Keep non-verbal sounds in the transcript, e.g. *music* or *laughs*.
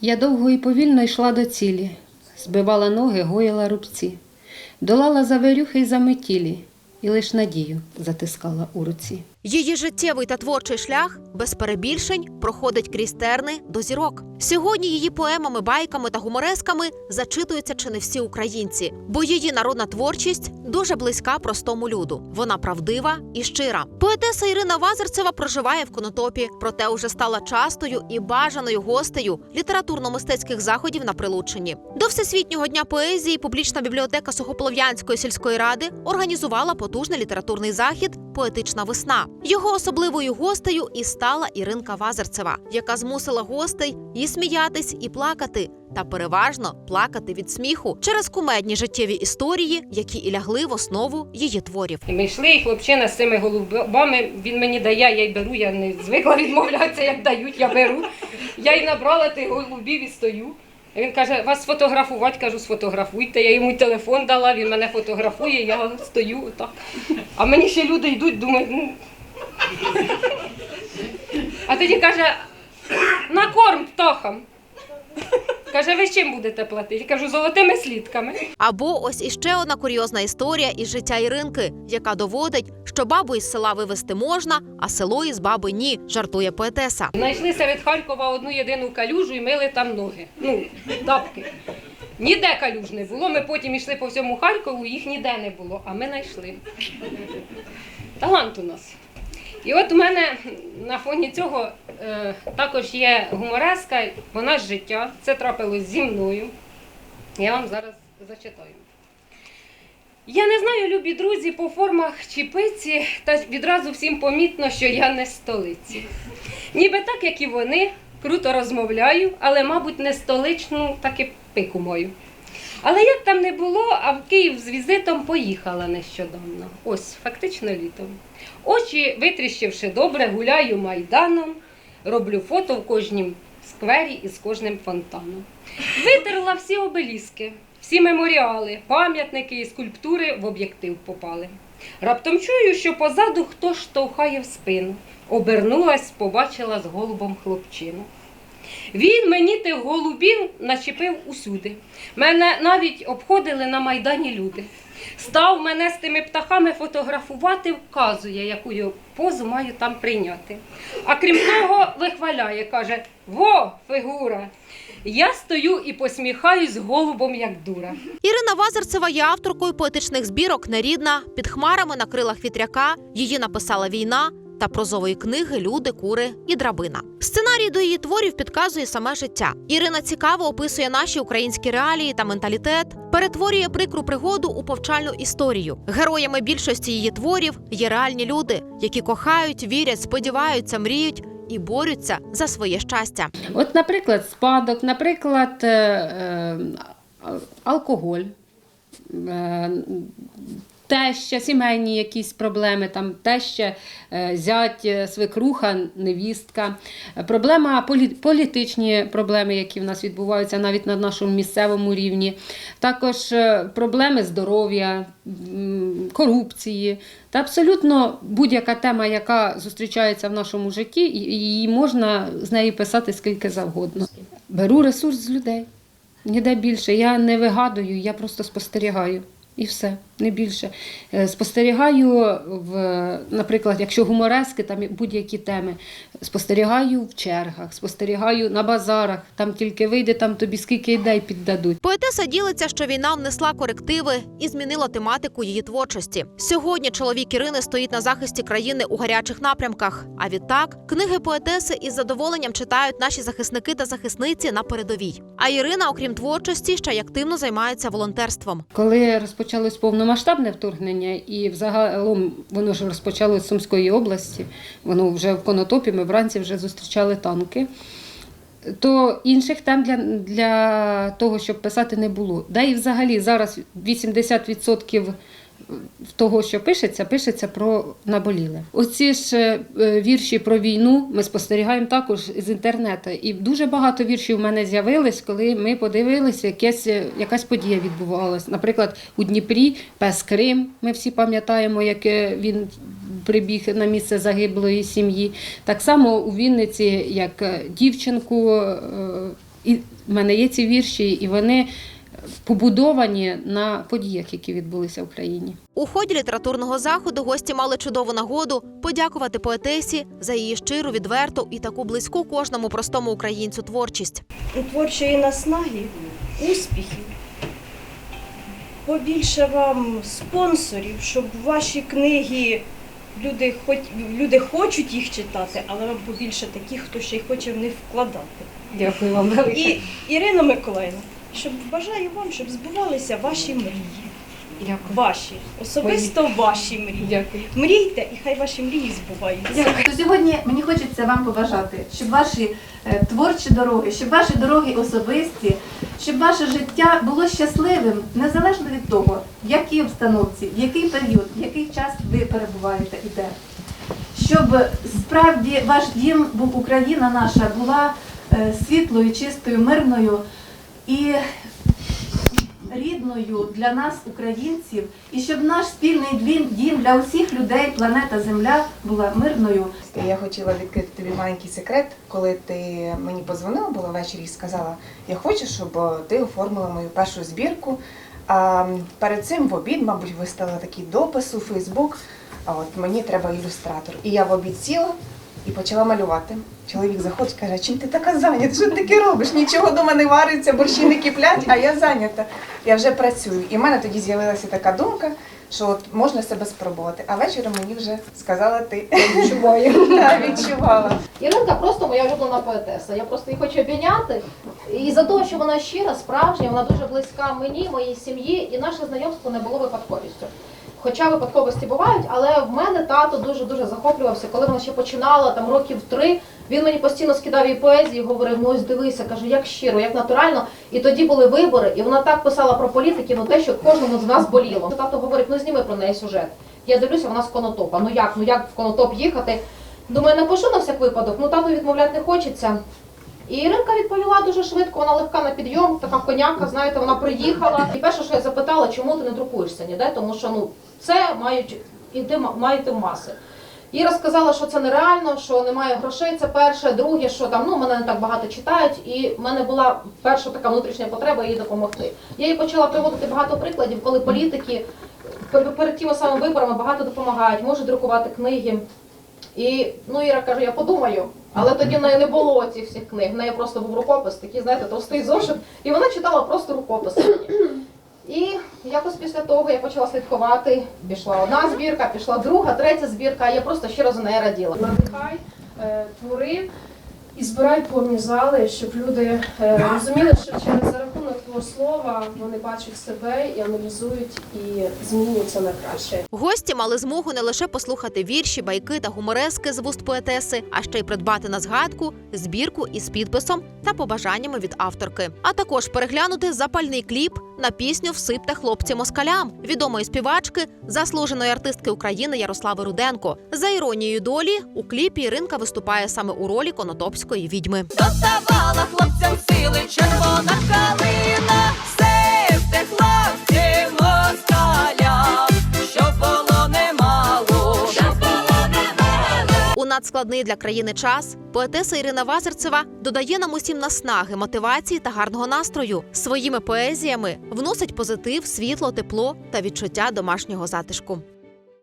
Я довго і повільно йшла до цілі, збивала ноги, гоїла рубці, долала заверюхи й заметілі, і лиш надію затискала у руці. Її життєвий та творчий шлях без перебільшень проходить крізь терни до зірок. Сьогодні її поемами, байками та гуморесками зачитуються чи не всі українці, бо її народна творчість дуже близька простому люду. Вона правдива і щира. Поетеса Ірина Вазерцева проживає в Конотопі, проте уже стала частою і бажаною гостею літературно-мистецьких заходів на Прилуччині. До всесвітнього дня поезії публічна бібліотека Сухополов'янської сільської ради організувала потужний літературний захід Поетична весна. Його особливою гостею і стала Іринка Вазерцева, яка змусила гостей і сміятись, і плакати, та переважно плакати від сміху через кумедні життєві історії, які і лягли в основу її творів. І ми йшли, і хлопчина з цими голубами, він мені дає, я й беру, я не звикла відмовлятися, як дають, я беру. Я й набрала тих голубів і стою. Він каже, вас сфотографувати, кажу, сфотографуйте. Я йому телефон дала, він мене фотографує, я стою отак. А мені ще люди йдуть, думають, ну. А тоді каже, на корм птахам. Каже, ви з чим будете платити? Я кажу, золотими слідками. Або ось іще одна курйозна історія із життя Іринки, яка доводить, що бабу із села вивезти можна, а село із баби ні, жартує поетеса. Знайшли серед Харкова одну єдину калюжу і мили там ноги. Ну, тапки. Ніде калюж не було. Ми потім йшли по всьому Харкову, їх ніде не було, а ми знайшли. Талант у нас. І от у мене на фоні цього е, також є гумореска, вона з життя. Це трапилось зі мною. Я вам зараз зачитаю. Я не знаю, любі друзі, по формах чіпиці, та відразу всім помітно, що я не столиці. Ніби так, як і вони, круто розмовляю, але, мабуть, не столичну, так і пику мою. Але як там не було, а в Київ з візитом поїхала нещодавно. Ось, фактично літом. Очі витріщивши добре, гуляю майданом, роблю фото в кожнім сквері і з кожним фонтаном. Витерла всі обеліски, всі меморіали, пам'ятники і скульптури в об'єктив попали. Раптом чую, що позаду хто штовхає в спину. Обернулась, побачила з голубом хлопчину. Він мені тих голубів начепив усюди. Мене навіть обходили на майдані люди. Став мене з тими птахами фотографувати, вказує, яку позу маю там прийняти. А крім того, вихваляє, каже: Во, фігура! Я стою і посміхаюсь голубом, як дура. Ірина Вазерцева є авторкою поетичних збірок Нерідна під хмарами на крилах вітряка. Її написала війна та прозової книги Люди, кури і драбина. Сценарій до її творів підказує саме життя. Ірина цікаво описує наші українські реалії та менталітет, перетворює прикру пригоду у повчальну історію. Героями більшості її творів є реальні люди, які кохають, вірять, сподіваються, мріють і борються за своє щастя. От, наприклад, спадок, наприклад, е, е, алкоголь, е, теща, сімейні якісь проблеми, там теща, е, зять, е, свекруха, невістка, проблема полі- політичні проблеми, які в нас відбуваються навіть на нашому місцевому рівні, також е, проблеми здоров'я, корупції. Та абсолютно будь-яка тема, яка зустрічається в нашому житті, її можна з нею писати скільки завгодно. Беру ресурс з людей. Ніде більше. Я не вигадую, я просто спостерігаю. І все, не більше. Е, Спостерігаю, в, наприклад, якщо гуморески, там будь-які теми, спостерігаю в чергах, спостерігаю на базарах, там тільки вийде, там тобі скільки ідей піддадуть. Поетеса ділиться, що війна внесла корективи і змінила тематику її творчості. Сьогодні чоловік Ірини стоїть на захисті країни у гарячих напрямках. А відтак книги поетеси із задоволенням читають наші захисники та захисниці на передовій. А Ірина, окрім творчості, ще й активно займається волонтерством. Коли розпочалось повномасштабне вторгнення, і взагалом воно ж розпочалось з Сумської області, воно вже в Конотопі, ми вранці вже зустрічали танки. То інших тем для, для того, щоб писати, не було. Да і взагалі зараз 80% того, що пишеться, пишеться про наболіле. Оці ж е, вірші про війну ми спостерігаємо також з інтернету. І дуже багато віршів у мене з'явилось, коли ми подивилися, якась, якась подія відбувалась. Наприклад, у Дніпрі пес Крим. Ми всі пам'ятаємо, як е, він прибіг на місце загиблої сім'ї. Так само у Вінниці, як е, дівчинку. е, і в мене є ці вірші, і вони побудовані на подіях, які відбулися в країні. У ході літературного заходу гості мали чудову нагоду подякувати поетесі за її щиру, відверту і таку близьку кожному простому українцю творчість. у творчої наснаги, успіхів. Побільше вам спонсорів, щоб ваші книги люди, хоч, люди хочуть їх читати, але вам побільше таких, хто ще й хоче в них вкладати. Дякую вам. І Ірина Миколаївна, щоб бажаю вам, щоб збувалися ваші мрії. Дякую. Ваші, особисто ваші мрії. Дякую. Мрійте, і хай ваші мрії збуваються. То сьогодні мені хочеться вам побажати, щоб ваші е, творчі дороги, щоб ваші дороги особисті, щоб ваше життя було щасливим, незалежно від того, в якій обстановці, в який період, в який час ви перебуваєте і де. Щоб справді ваш дім був Україна наша була е, світлою, чистою, мирною і рідною для нас, українців, і щоб наш спільний дім, для усіх людей, планета Земля була мирною. Я хотіла відкрити тобі маленький секрет, коли ти мені позвонила було ввечері і сказала, я хочу, щоб е, ти оформила мою першу збірку. А перед цим в обід, мабуть, виставила такий допис у Фейсбук. А от мені треба ілюстратор. І я в обід сіла і почала малювати. Чоловік заходить, і каже, чим ти така зайнята? Що ти таке робиш? Нічого дома не вариться, борщі не киплять, а я зайнята. Я вже працюю. І в мене тоді з'явилася така думка, що от можна себе спробувати. А вечором мені вже сказала ти. Відчуваю. *laughs* Так, відчувала. Іринка просто моя улюблена поетеса. Я просто її хочу обійняти. І за того, що вона щира, справжня, вона дуже близька мені, моїй сім'ї, і наше знайомство не було випадковістю. Хоча випадковості бувають, але в мене тато дуже дуже захоплювався, коли вона ще починала там років три. Він мені постійно скидав її поезії, говорив: ну ось дивися, каже, як щиро, як натурально. І тоді були вибори, і вона так писала про політики, ну те, що кожному з нас боліло. Тато говорить, ну зніми про неї сюжет. Я дивлюся, вона з конотопа. Ну як, ну як в конотоп їхати? Думаю, напишу на всяк випадок, ну тату відмовляти не хочеться. І Іринка відповіла дуже швидко, вона легка на підйом, така коняка, знаєте, вона приїхала. І перше, що я запитала, чому ти не друкуєшся ніде, тому що ну це мають іти маєте маси. Іра сказала, що це нереально, що немає грошей. Це перше. Друге, що там ну мене не так багато читають, і в мене була перша така внутрішня потреба їй допомогти. Я їй почала приводити багато прикладів, коли політики перед тими самими виборами багато допомагають, можуть друкувати книги. І ну Іра каже, я подумаю. Але тоді в неї не було цих всіх книг. В неї просто був рукопис, такий, знаєте, товстий зошит, і вона читала просто рукописи. І якось після того я почала слідкувати. Пішла одна збірка, пішла друга, третя збірка. Я просто ще раз у неї раділа. надихай, е, твори і збирай повні зали, щоб люди е, розуміли, що через за рахунок твого слова вони бачать себе і аналізують і змінюються на краще. Гості мали змогу не лише послухати вірші, байки та гуморески з вуст поетеси, а ще й придбати на згадку збірку із підписом та побажаннями від авторки. А також переглянути запальний кліп на пісню Всипте хлопці москалям відомої співачки, заслуженої артистки України Ярослави Руденко. За іронією долі у кліпі Іринка виступає саме у ролі конотопської відьми. Додавала хлопцям сили червона калина, сипте хлопці було немало. У надскладний для країни час поетеса Ірина Вазерцева додає нам усім наснаги, мотивації та гарного настрою. Своїми поезіями вносить позитив, світло, тепло та відчуття домашнього затишку.